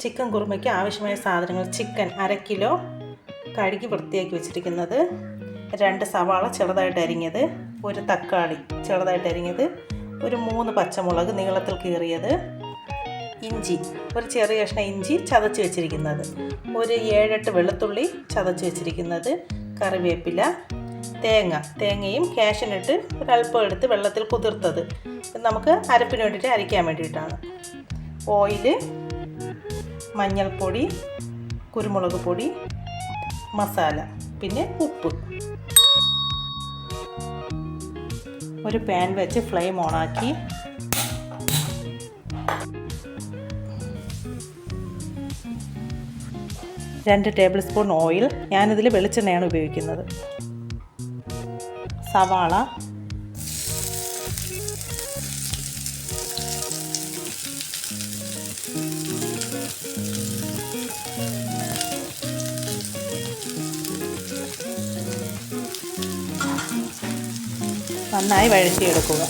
Chicken കുറുമയ്ക്ക് ആവശ്യമായ സാധനങ്ങൾ chicken അര കിലോ കഴുകി വൃത്തിയാക്കി വെച്ചിരിക്കുന്നത് രണ്ട് സവാള ചെറുതായിട്ട് അരിഞ്ഞത് ഒരു തക്കാളി ചെറുതായിട്ട് അരിഞ്ഞത് ഒരു മൂന്ന് പച്ചമുളക് നീളത്തിൽ കീറിയത് ഇഞ്ചി ഒരു ചെറിയ കഷ്ണം ഇഞ്ചി ചതച്ച് വെച്ചിരിക്കുന്നത്. ഒരു ഏഴെട്ട് വെളുത്തുള്ളി ചതച്ച് വെച്ചിരിക്കുന്നത് കറിവേപ്പില തേങ്ങ. തേങ്ങയും കാഷ്യനിട്ട് ഒരല്പം എടുത്ത് വെള്ളത്തിൽ കുതിർത്തത്. നമുക്ക് അരപ്പിന് വേണ്ടിയിട്ട് അരയ്ക്കാൻ വേണ്ടിയിട്ടാണ്. ഓയിൽ മഞ്ഞൾപ്പൊടി കുരുമുളക് പൊടി മസാല പിന്നെ ഉപ്പ്. ഒരു പാൻ വെച്ച് ഫ്ലെയിം ഓണാക്കി രണ്ട് ടേബിൾ സ്പൂൺ ഓയിൽ ഞാനിതിൽ വെളിച്ചെണ്ണയാണ് ഉപയോഗിക്കുന്നത്. സവാള നന്നായി വഴറ്റിയെടുക്കുക.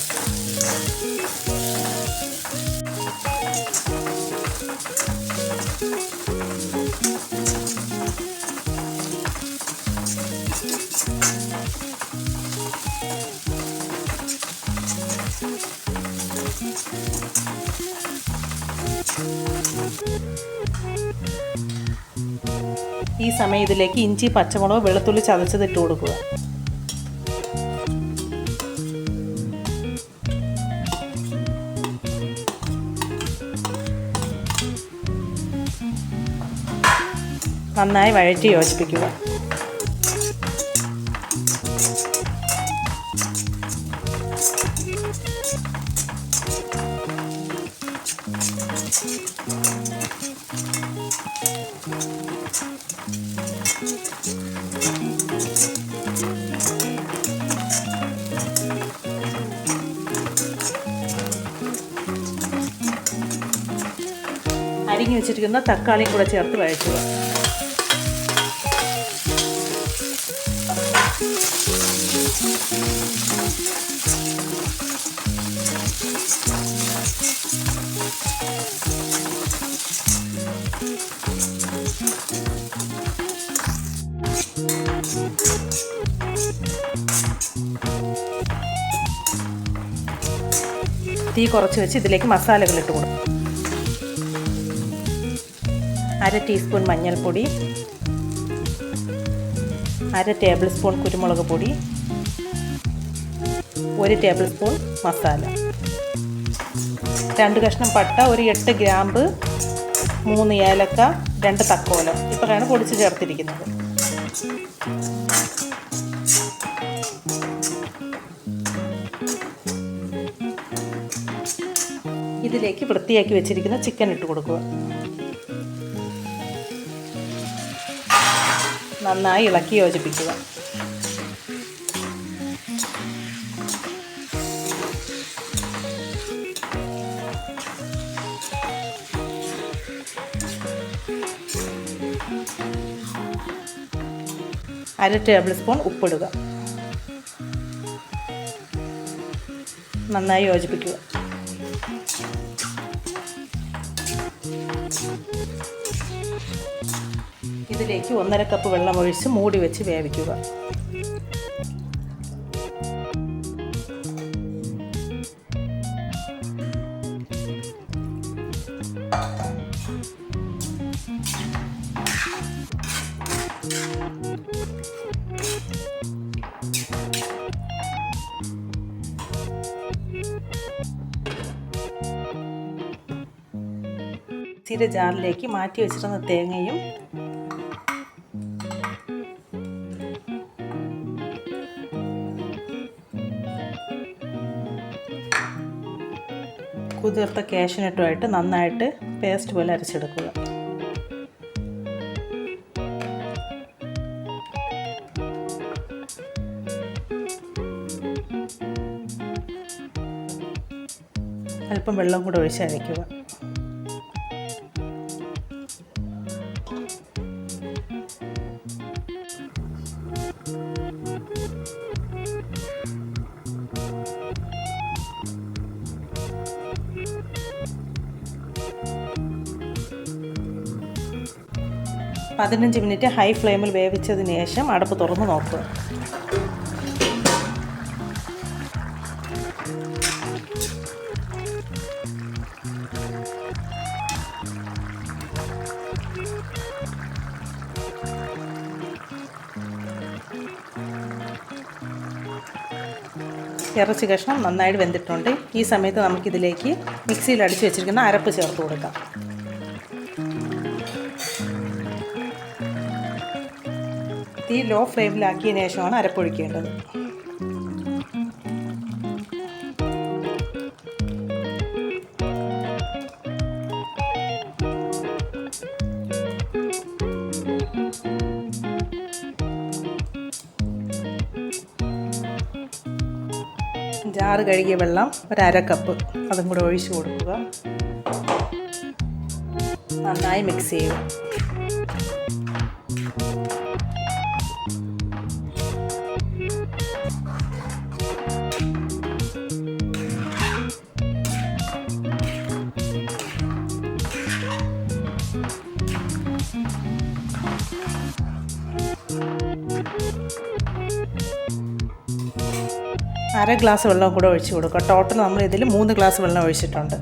ഈ സമയം ഇതിലേക്ക് ഇഞ്ചി പച്ചമുളക് വെളുത്തുള്ളി ചതച്ചത് ഇട്ട് കൊടുക്കുക. നന്നായി വഴറ്റി യോജിപ്പിക്കുക. അരിഞ്ഞു വെച്ചിരിക്കുന്ന തക്കാളിയും കൂടെ ചേർത്ത് വഴറ്റുക. തീ കുറച്ച് വെച്ച് ഇതിലേക്ക് മസാലകൾ ഇട്ട് കൊടുക്കും. അര ടീസ്പൂൺ മഞ്ഞൾപ്പൊടി അര ടേബിൾ സ്പൂൺ കുരുമുളക് പൊടി ഒരു ടേബിൾ സ്പൂൺ മസാല. രണ്ട് കഷ്ണം പട്ട ഒരു എട്ട് ഗ്രാമ്പ് മൂന്ന് ഏലക്ക രണ്ട് തക്കോലം. ഇപ്പോഴാണ് പൊടിച്ച് ചേർത്തിരിക്കുന്നത്. ഇതിലേക്ക് വൃത്തിയാക്കി വെച്ചിരിക്കുന്ന ചിക്കൻ ഇട്ട് കൊടുക്കുക. നന്നായി ഇളക്കി യോജിപ്പിക്കുക. അര ടേബിൾ സ്പൂൺ ഉപ്പിടുക. നന്നായി യോജിപ്പിക്കുക. ഇതിലേക്ക് ഒന്നര കപ്പ് വെള്ളം ഒഴിച്ച് മൂടി വെച്ച് വേവിക്കുക. മിക്സിയുടെ ജാറിലേക്ക് മാറ്റി വെച്ചിരുന്ന തേങ്ങയും കുതിർത്ത കാഷ്നട്ടുമായിട്ട് നന്നായിട്ട് പേസ്റ്റ് പോലെ അരച്ചെടുക്കുക. അല്പം വെള്ളം കൂടെ ഒഴിച്ച് അരയ്ക്കുക. പതിനഞ്ച് മിനിറ്റ് ഹൈ ഫ്ലെയിമിൽ വേവിച്ചതിന് ശേഷം അടപ്പ് തുറന്ന് നോക്കുക ഇറച്ചി കഷ്ണം നന്നായിട്ട് വെന്തിട്ടുണ്ട്. ഈ സമയത്ത് നമുക്കിതിലേക്ക് മിക്സിയിൽ അടിച്ചു വെച്ചിരിക്കുന്ന അരപ്പ് ചേർത്ത് കൊടുക്കാം. തീ ലോ ഫ്ലെയിമിലാക്കിയതിന് ശേഷമാണ് അരപ്പൊഴിക്കേണ്ടത്. ജാറ് കഴുകിയ വെള്ളം ഒരു അര കപ്പ് അതും കൂടെ ഒഴിച്ചു കൊടുക്കുക. നന്നായി മിക്സ് ചെയ്യുക. അര ഗ്ലാസ് വെള്ളം കൂടെ ഒഴിച്ച് കൊടുക്കുക. ടോട്ടൽ നമ്മൾ ഇതിൽ മൂന്ന് ഗ്ലാസ് വെള്ളം ഒഴിച്ചിട്ടുണ്ട്.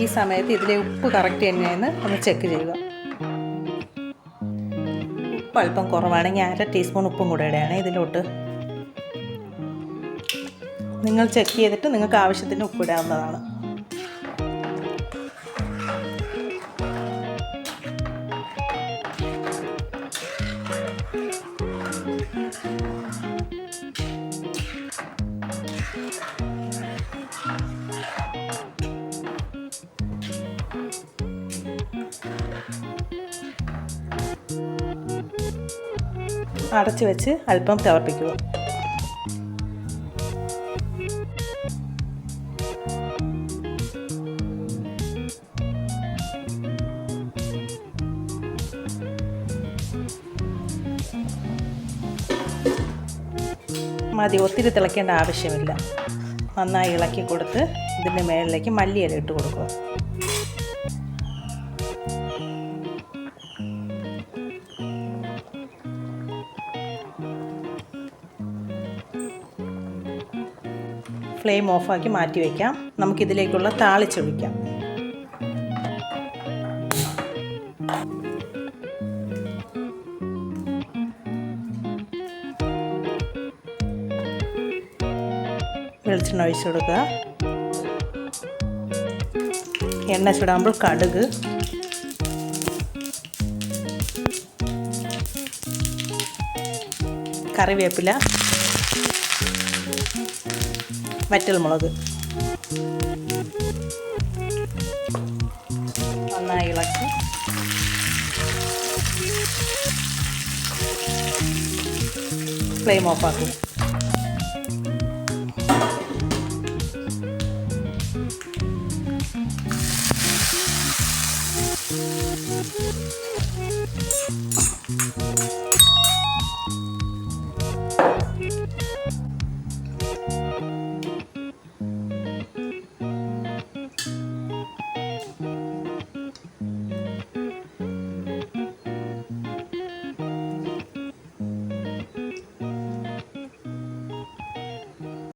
ഈ സമയത്ത് ഇതിലെ ഉപ്പ് കറക്റ്റ് തന്നെയെന്ന് ഒന്ന് ചെക്ക് ചെയ്യുക. ഉപ്പ് അല്പം കുറവാണെങ്കിൽ അര ടീസ്പൂൺ ഉപ്പും കൂടെ ഇടുകയാണ് ഇതിലോട്ട്. നിങ്ങൾ ചെക്ക് ചെയ്തിട്ട് നിങ്ങൾക്ക് ആവശ്യത്തിന് ഉപ്പിടാവുന്നതാണ് അടച്ചു വെച്ച് അല്പം തിളപ്പിക്കുക. മതി ഒത്തിരി തിളയ്ക്കേണ്ട ആവശ്യമില്ല. നന്നായി ഇളക്കി കൊടുത്ത് ഇതിന്റെ മേളിലേക്ക് മല്ലിയില ഇട്ട് കൊടുക്കുക. ഫ്ലെയിം ഓഫാക്കി മാറ്റി വയ്ക്കാം നമുക്കിതിലേക്കുള്ള താളിച്ചൊഴിക്കാം വെളിച്ചെണ്ണ ഒഴിച്ചു കൊടുക്കുക. എണ്ണ ചൂടാകുമ്പോൾ കടുക്. കറിവേപ്പില. വറ്റൽമുളക് നന്നായി ഇളക്കി. ഫ്ലെയിം ഓഫാക്കും